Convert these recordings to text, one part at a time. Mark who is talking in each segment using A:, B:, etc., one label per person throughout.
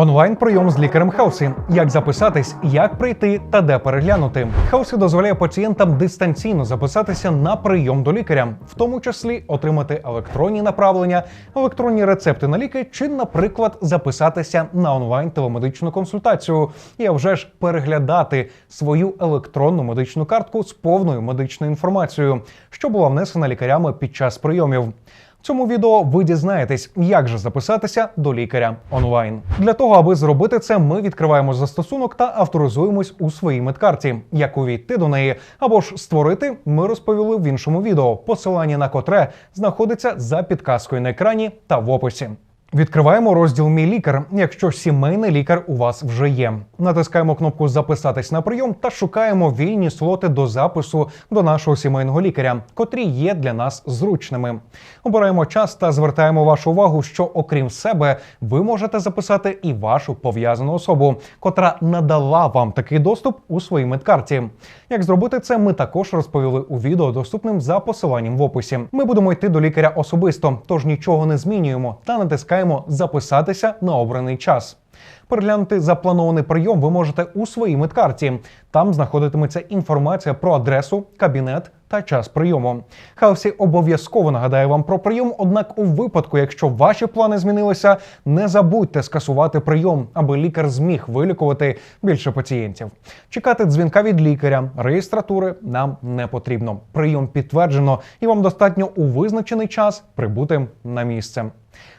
A: Онлайн прийом з лікарем Хелсі. Як записатись, як прийти та де переглянути. Хелсі дозволяє пацієнтам дистанційно записатися на прийом до лікаря, в тому числі отримати електронні направлення, електронні рецепти на ліки чи, наприклад, записатися на онлайн телемедичну консультацію і а вже ж переглядати свою електронну медичну картку з повною медичною інформацією, що була внесена лікарями під час прийомів. Цьому відео ви дізнаєтесь, як же записатися до лікаря онлайн. Для того, аби зробити це, ми відкриваємо застосунок та авторизуємось у своїй медкарті. Як увійти до неї або ж створити, ми розповіли в іншому відео, посилання на котре знаходиться за підказкою на екрані та в описі. Відкриваємо розділ Мій лікар, якщо сімейний лікар у вас вже є. Натискаємо кнопку Записатись на прийом та шукаємо вільні слоти до запису до нашого сімейного лікаря, котрі є для нас зручними. Обираємо час та звертаємо вашу увагу, що окрім себе ви можете записати і вашу пов'язану особу, котра надала вам такий доступ у своїй медкарті. Як зробити це, ми також розповіли у відео, доступним за посиланням в описі. Ми будемо йти до лікаря особисто, тож нічого не змінюємо та натискаємо записатися на обраний час. Переглянути запланований прийом ви можете у своїй медкарті. Там знаходитиметься інформація про адресу, кабінет та час прийому. Хелсі обов'язково нагадає вам про прийом. Однак, у випадку, якщо ваші плани змінилися, не забудьте скасувати прийом, аби лікар зміг вилікувати більше пацієнтів. Чекати дзвінка від лікаря, реєстратури нам не потрібно. Прийом підтверджено, і вам достатньо у визначений час прибути на місце.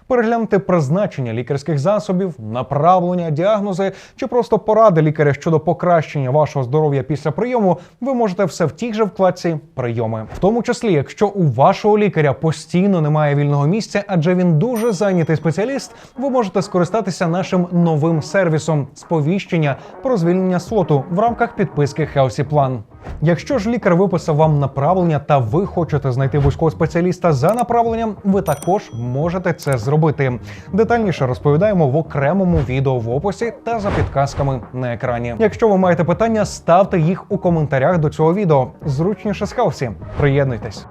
A: Переглянути призначення лікарських засобів, направлення, діагнози чи просто поради лікаря щодо покращення вашого здоров'я після прийому, ви можете все в тій же вкладці прийоми, в тому числі, якщо у вашого лікаря постійно немає вільного місця, адже він дуже зайнятий спеціаліст, ви можете скористатися нашим новим сервісом сповіщення про звільнення слоту в рамках підписки Healthy Plan. Якщо ж лікар виписав вам направлення та ви хочете знайти вузького спеціаліста за направленням, ви також можете це зробити. Детальніше розповідаємо в окремому відео в описі та за підказками на екрані. Якщо ви маєте питання, ставте їх у коментарях до цього відео. Зручніше з Хелсі. Приєднуйтесь.